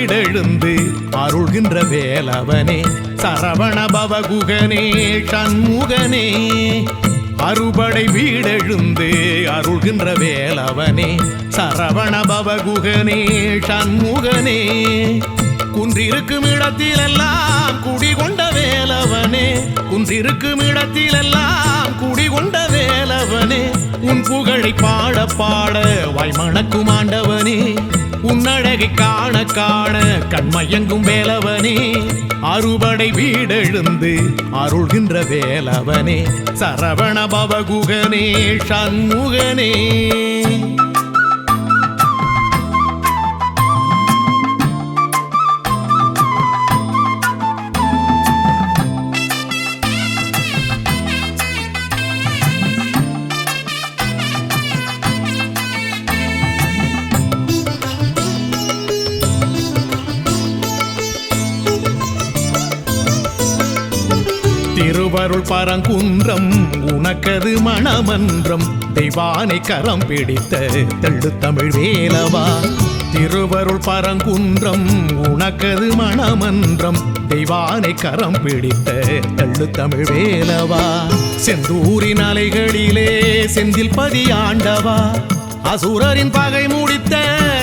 வீடெழுந்து அருள்கின்ற வேலவனே சரவண பவகுகனே சண்முகனே. அறுபடை வீடெழுந்து அருள்கின்ற வேலவனே சரவண பவகுகனே சண்முகனே. குன்றிருக்கும் இடத்திலெல்லாம் குடிகொண்ட வேலவனே குன்றிருக்கும் இடத்திலெல்லாம் குடிகொண்ட வேலவனே. உன் புகழை பாட பாட வாய்மணக்கும் ஆண்டவனே. உன்னழகை காண காண கண்மயங்கும் வேலவனே. அறுபடை வீடெழுந்து அருள்கின்ற வேலவனே. சரவண பவகுகனே சண்முகனே. திருவருள் பரங்குன்றம் உனக்கது மணமன்றம். தெய்வானை கரம் பிடித்த தெள்ளு தமிழ் வேலவா? திருவருள் பரங்குன்றம் உனக்கது மணமன்றம். தெய்வானை கரம் பிடித்த தள்ளு தமிழ் வேலவா? செந்தூரின் அலைகளிலே செந்தில் பதியாண்டவா? அசுரரின் பகை முடித்த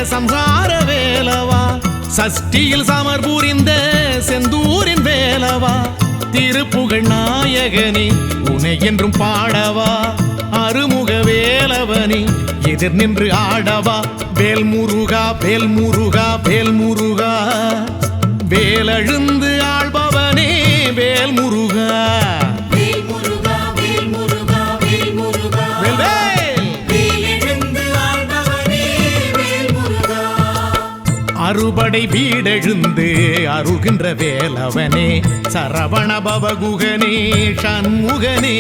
சம்சார வேலவா? சஷ்டியில் சமர் புரிந்த செந்தூரின் வேலவா? திருப்புகழ் நாயகனே உனை என்றும் பாடவா? அருமுக வேலவனே எதிர் நின்று ஆடவா? வேல்முருகா வேல்முருகா வேல்முரு அறுபடை வீடெழுந்து அருகின்ற வேலவனே சரவண பவகுகனே சண்முகனே.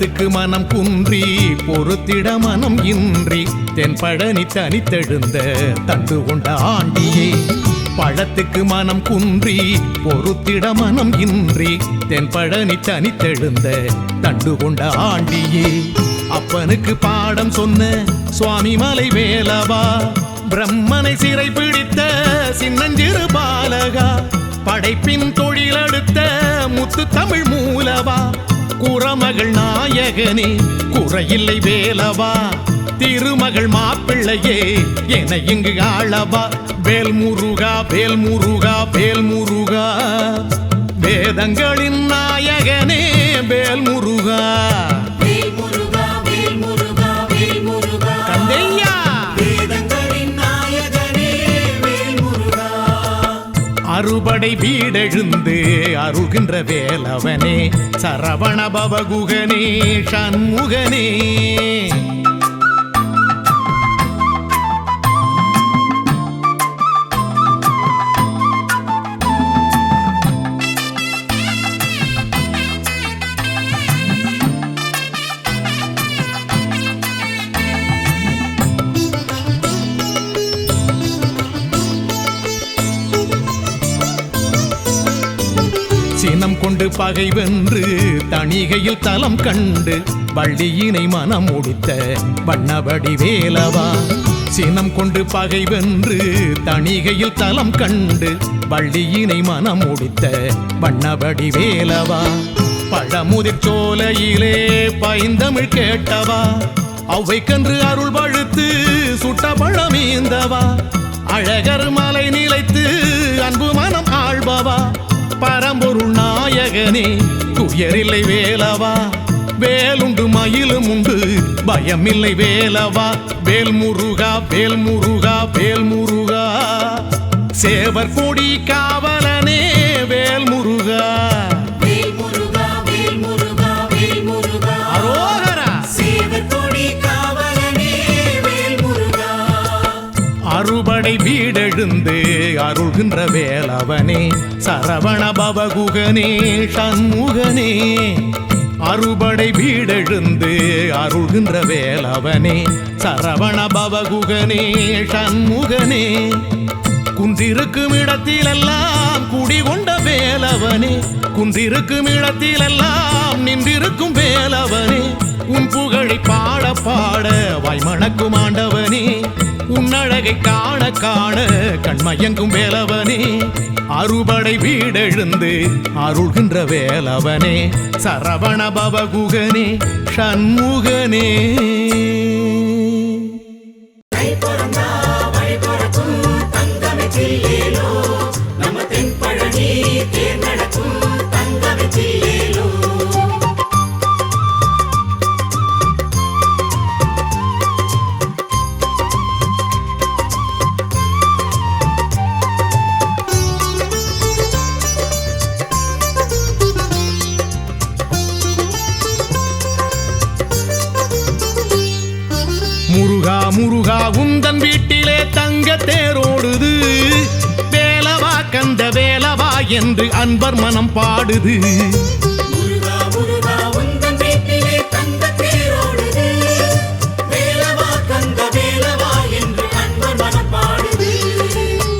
மனத்துக்கு மனம் குன்றி பொறுத்திட மனம் இன்றி தென் பழனி தனித்தெழுந்த தண்டு கொண்ட ஆண்டியே. பழத்துக்கு மனம் குன்றி பொறுத்திட மனம் இன்றி தென் பழனி தனித்தெழுந்த தண்டு கொண்ட ஆண்டியே. அப்பனுக்கு பாடம் சொன்ன சுவாமி மலை வேலவா பிரம்மனை சிறை பிடித்த சின்னஞ்சிறு பாலகா படைப்பின் தொழிலெடுத்த முத்து தமிழ் மூலவா குறமகள் நாயகனே குறையில்லை வேலவா? திருமகள் மாப்பிள்ளையே என இங்கு ஆளவா? வேல் முருகா வேல் முருகா வேல் முருகா வேதங்களின் நாயகனே வேல் முருகா அறுபடை வீடெழுந்து அருகின்ற வேலவனே சரவண பவகுகனே சண்முகனே. பகை வென்று தணிகையில் தலம் கண்டு வள்ளியினை மனம் முடித்த வண்ணபடி வேலவா. சினம் கொண்டு பகை வென்று தணிகையில் தலம் கண்டு வள்ளியினை மனம் முடித்த வண்ணபடி வேலவா. பழமுதிர் சோலையிலே பைந்தமிழ் கேட்டவா. அவ்வைக்கன்று அருள் பழுத்து சுட்ட பழமீந்தவா அழகர் மலை நிலைத்து அன்பு மனம் ஆழ்பவா. பரம்பொருள் நாயகனே துயரில்லை வேலவா? வேலுண்டு மயிலும் உண்டு பயமில்லை வேலவா? வேல் முருகா வேல் முருகா வேல் முருகா சேவர் கொடி காவலனே வேல் அருள்கின்ற வேலவனே சரவண பவகுகனே சண்முகனே அறுபடை வீடெழுந்து அருள்கின்ற வேலவனே சரவண பவகுகனே சண்முகனே. குந்திருக்கும் இடத்திலெல்லாம் குடிகொண்ட வேலவனே குந்திருக்கும் இடத்திலெல்லாம் நின்றிருக்கும் வேலவனே உன் புகழை பாட பாட வாய்மண அழகை காண காண கண்மயங்கும் வேலவனே. அறுபடை வீடெழுந்து அருள்கின்ற வேலவனே. சரவண பவகுகனே சண்முகனே. கை பிறந்தா தங்கமே என்று அன்பர் மனம் பாடுது.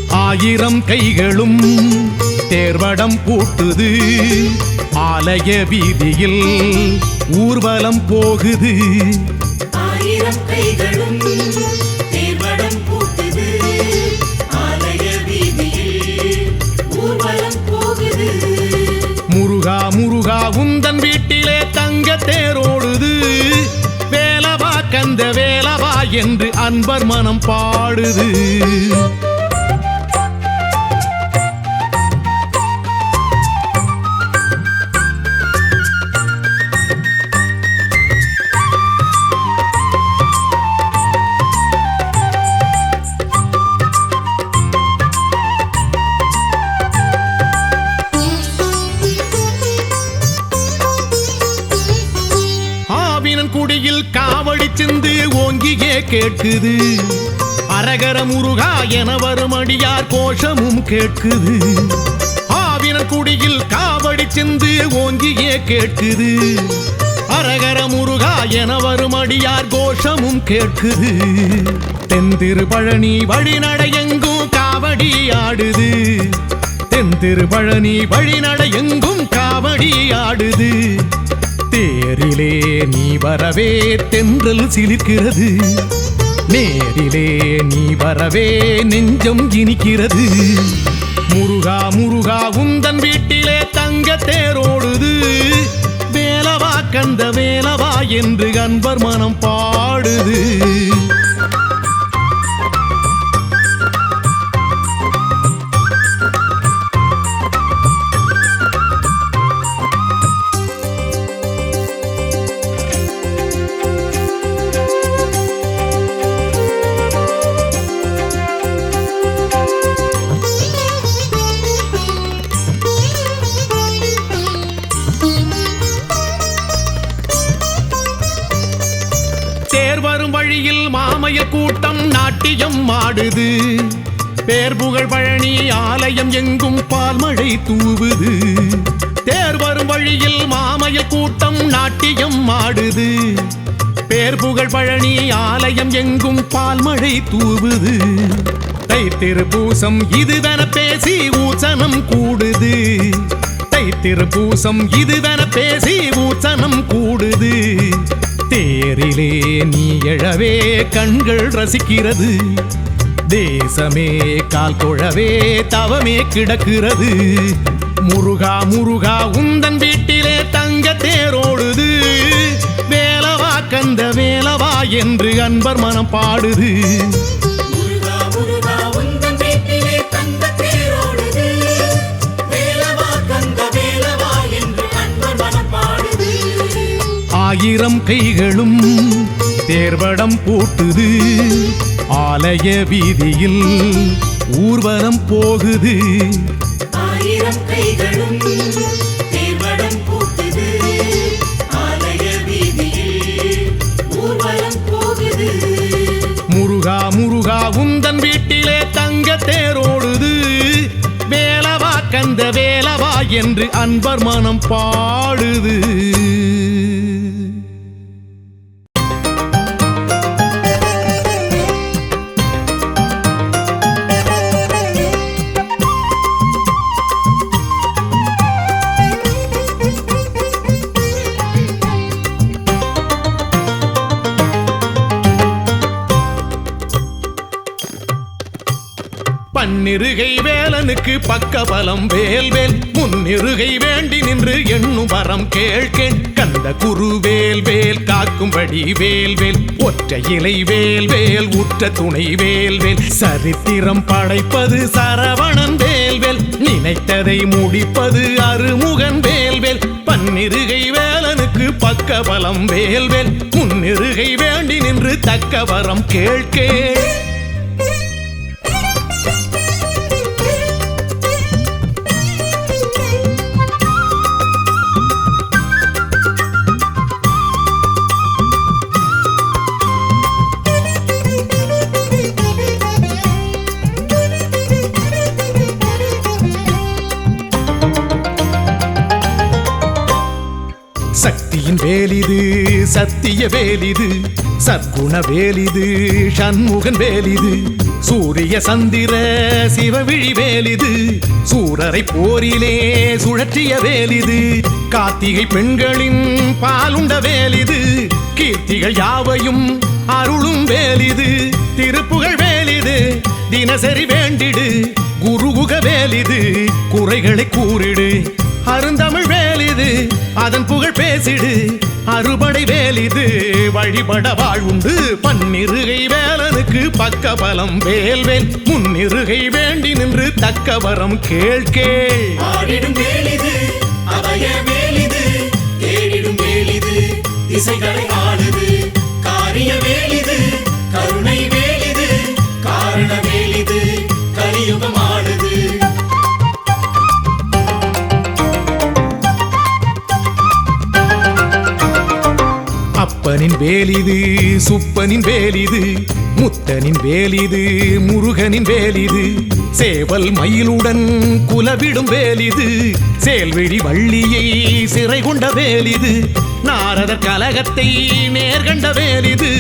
ஆயிரம் கைகளும் தேர்வடம் பூட்டுது. ஆலய வீதியில் ஊர்வலம் போகுது. ஆயிரம் கைகளும் தேரோடுது. வேலவா கந்த வேலவா என்று அன்பர் மனம் பாடுது. கேட்குது. அரகர முருகா என வரும் அடியார் கோஷமும் கேட்குது. ஆவின குடியில் காவடி சிந்து ஓங்கியே கேட்குது. அரகர முருகா என வரும் அடியார் கோஷமும் கேட்குது. தென் திருப்பழனி வழிநடையெங்கும் காவடி ஆடுது. தென் திருப்பழனி வழிநடையெங்கும் காவடி ஆடுது. தேரிலே நீ வரவே தென்றல் சிலிர்க்கிறது. நேரிலே நீ வரவே நெஞ்சம் இனிக்கிறது. முருகா முருகா உந்தன் வீட்டிலே தங்க தேரோடுது. வேலவா கந்த வேலவா என்று கண்பர் மனம் பாடுது. பாடுது ஆடுது பேர் புகழ் பழனி ஆலயம் எங்கும் பால்மழை தூவுது. தேர் வரும் வழியில் மாமையில் கூட்டம் நாட்டியம் ஆடுது. பேர் புகழ் பழனி ஆலயம் எங்கும் பால்மழை தூவுது. தை திருப்பூசம் இதுவென பேசி ஊசனம் கூடுது. தை திருப்பூசம் இதுவென பேசி ஊசனம் கூடுது. தேரிலே நீ எழவே கண்கள் ரசிக்கிறது. தேசமே கால் தொழவே தவமே கிடக்கிறது. முருகா முருகா உந்தன் வீட்டிலே தங்க தேரோடுது. வேலவா கந்த வேலவா என்று அன்பர் மனம் பாடுது. ஆயிரம் கைகளும் தேர்வடம் போட்டுது. ஆலய வீதியில் ஊர்வலம் போகுது. ஆயிரம் கைகளும் முருகா முருகா உந்தன் வீட்டிலே தங்க தேரோடுது. வேலவா கந்த வேலவா என்று அன்பர் மனம் பாடுது. முன்னிருகை வேலனுக்கு பக்க பலம் வேல்வேல். முன்னிருகை வேண்டி நின்று எண்ணும் வரம் கேள்கேன். கந்த குருவேல் வேல்வேல் காக்கும்படி வேல்வேல். ஒற்றை இலை வேல்வேல் உற்ற துணை வேல்வேல். சரித்திரம் படைப்பது சரவணன் வேல்வேல். நினைத்ததை முடிப்பது அருமுகன் வேல்வேல். பன்னிருகை வேலனுக்கு பக்க பலம் வேல்வேல். முன்னிருகை வேண்டி நின்று தக்க வரம் கேள்கேள் சக்தியின் வேலிது சத்திய வேலிது சத்குண வேலிது சண்முகன் வேலிது சூரிய சந்திர சிவவிழி வேலிது சூரரை போரிலே சுழற்றிய வேலிது கார்த்திகை பெண்களின் பாலுண்ட வேலிது கீர்த்திகள் யாவையும் அருளும் வேலிது திருப்புகழ் வேலிது தினசரி வேண்டிடு குருகுக வேலிது குறைகளை கூறிடு. அதன் புகழ் பேசிடு. அறுபடை வேலிது வழிபட வாழ்வுண்டு பன்னிருகை வேலனுக்கு பக்க பலம் வேல்வேல் முன்னிருகை வேண்டி நின்று தக்க வரம் கேள்கேள் ஆடிடும் திசைகளை ஆளுது. காரிய அப்பனின் வேலிது சுப்பனின் வேலிது முத்தனின் வேலிது முருகனின் வேலிது சேவல் மயிலுடன் குலவிடும் வேலிது சேல்விழி வள்ளியை சிறை கொண்ட வேலிது நாரதர் கலகத்தை நேர்கண்ட வேலிது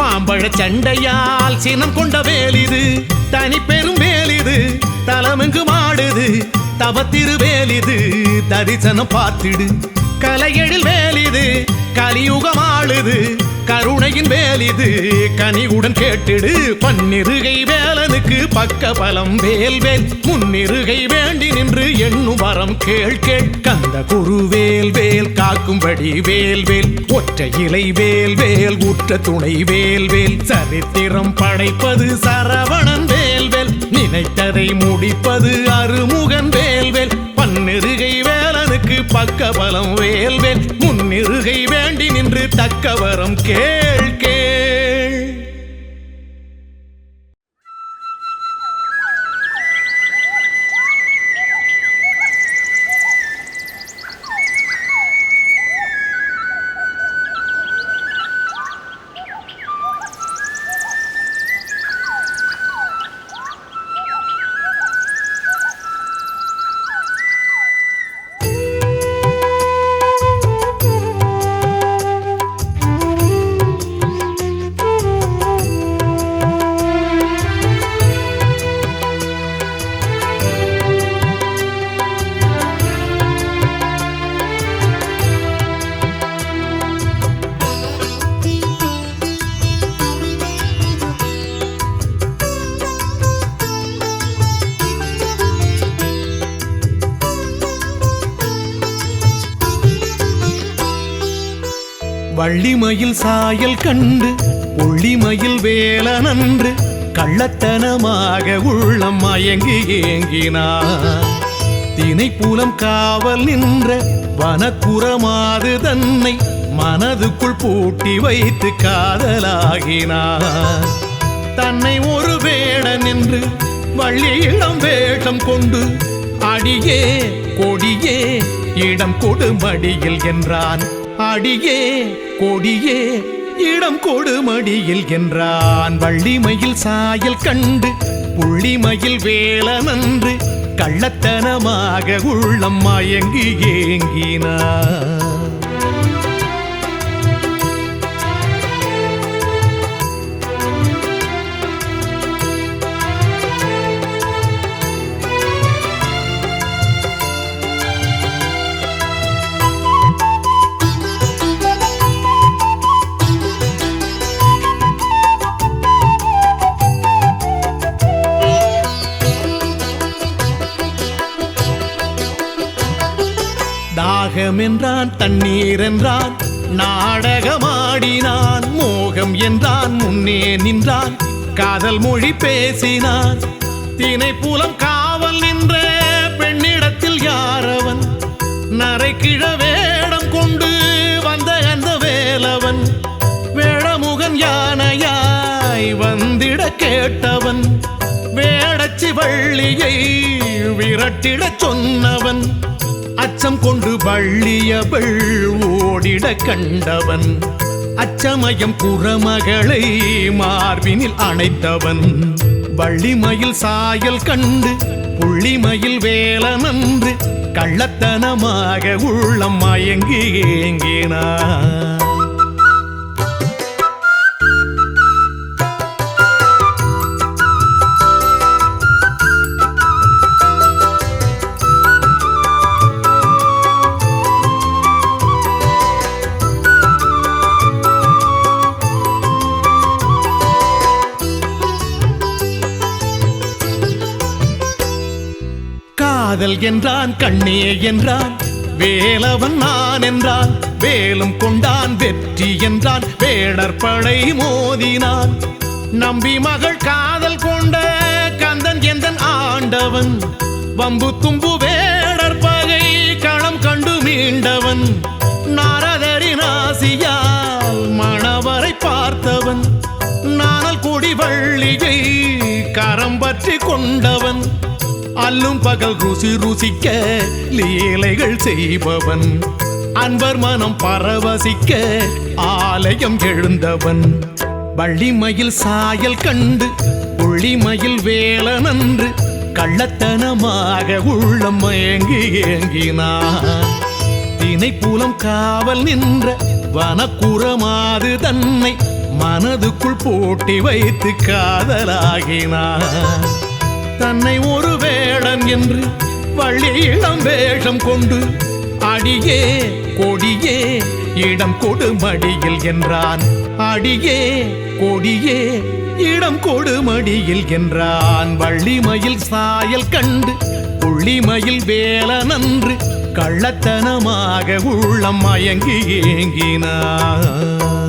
மாம்பழ சண்டையால் சினம் கொண்ட வேலிது தனி பெரும் வேலிது தலமெங்கு மாடுது தவத்திரு வேலிது தரிசனம் பார்த்திடு கலையெழில் வேலிது கலியுகம் ஆளுது கருணையின் வேலிது கனிவுடன் கேட்டுடு. பன்னிருகை வேலனுக்கு பக்க பலம் வேல்வேல் முன்னிருகை வேண்டி நின்று எண்ணும் வரம் கேள் கேள் கந்த குரு வேல்வேல் காக்கும்படி வேல்வேல் ஒற்றை இலை வேல்வேல் உற்ற துணை வேல்வேல். சரித்திரம் படைப்பது சரவணன் வேல்வேல் நினைத்ததை முடிப்பது அருமுகன் வேல்வேல். பன்னிரு பக்கபலம் வேல்வேல் முன்னிருகை வேண்டி நின்று தக்கவரம் கேள் வள்ளிமயில் சாயல் கண்டு ஒள்ளிமயில் வேலனன்று கள்ளத்தனமாக உள்ளம் மயங்கி ஏங்கினார். தினைப்புலம் காவல் நின்ற வனக்குறமாது தன்னை மனதுக்குள் பூட்டி வைத்து காதலாகினார். தன்னை ஒரு வேடன் என்று வள்ளியிடம் வேஷம் கொண்டு அடியே கொடியே இடம் கொடுமடியில் என்றான். அடியே கொடியே இடம் கொடுமடியில் என்றான். வள்ளிமையில் சாயல் கண்டு புள்ளிமையில் வேலனன்று கள்ளத்தனமாக உள்ளம் மயங்கி ஏங்கினார் தாகம் என்றான் தண்ணீர் என்றான் நாடகமாடினான் மோகம் என்றான் முன்னே நின்றான் காதல் மொழி பேசினான். தினை புலம் காவல் நின்ற பெண்ணிடத்தில் யாரவன்? நரைக்கிழ வேடம் கொண்டு வந்த அந்த வேலவன்? வேடமுகன் யானையாய் வந்திட கேட்டவன்? வேடச்சி வள்ளியை விரட்டிடச் சொன்னவன்? அச்சம் கொண்டு வள்ளியவள் ஓடிட கண்டவன். அச்சமயம் புறமகளை மார்பினில் அணைத்தவன். வள்ளிமயில் சாயல் கண்டு புள்ளிமயில் வேலனன்று கள்ளத்தனமாக உள்ளம் மயங்கி ஏங்கினான். காதல் என்றான் கண்ணே என்றான் வேலவன் நான் என்றான் வேலும் கொண்டான் வெற்றி என்றான் வேடர் படை மோதினான். நம்பி மகள் காதல் கொண்ட கந்தன் எந்தன் ஆண்டவன்? வம்பு தும்பு வேடர் பகை களம் கண்டு மீண்டவன். நாரதரின் ஆசியால் மணவரை பார்த்தவன். நானல் கொடி வள்ளியை கரம் பற்றி அல்லும் பகல் ருசி ருசிக்க லீலைகள் செய்பவன். அன்பர் மனம் பரவசிக்க ஆலயம் எழுந்தவன். வள்ளிமயில் சாயல் கண்டு புள்ளிமயில் வேலனன்று கள்ளத்தனமாக உள்ளம் மயங்கி ஏங்கினான் தினைப்புலம் காவல் நின்ற வனக்குறமாது தன்னை மனதுக்குள் போட்டி வைத்து காதலாகினான் தன்னை ஒரு வேடன் என்று வள்ளியிடம் வேஷம் கொண்டு அடியே கொடியே இடம் கொடுமடியில் என்றான். அடியே கொடியே இடம் கொடுமடியில் என்றான். வள்ளிமயில் சாயல் கண்டு புள்ளிமயில் வேலனன்று கள்ளத்தனமாக உள்ளம் மயங்கி ஏங்கினான்.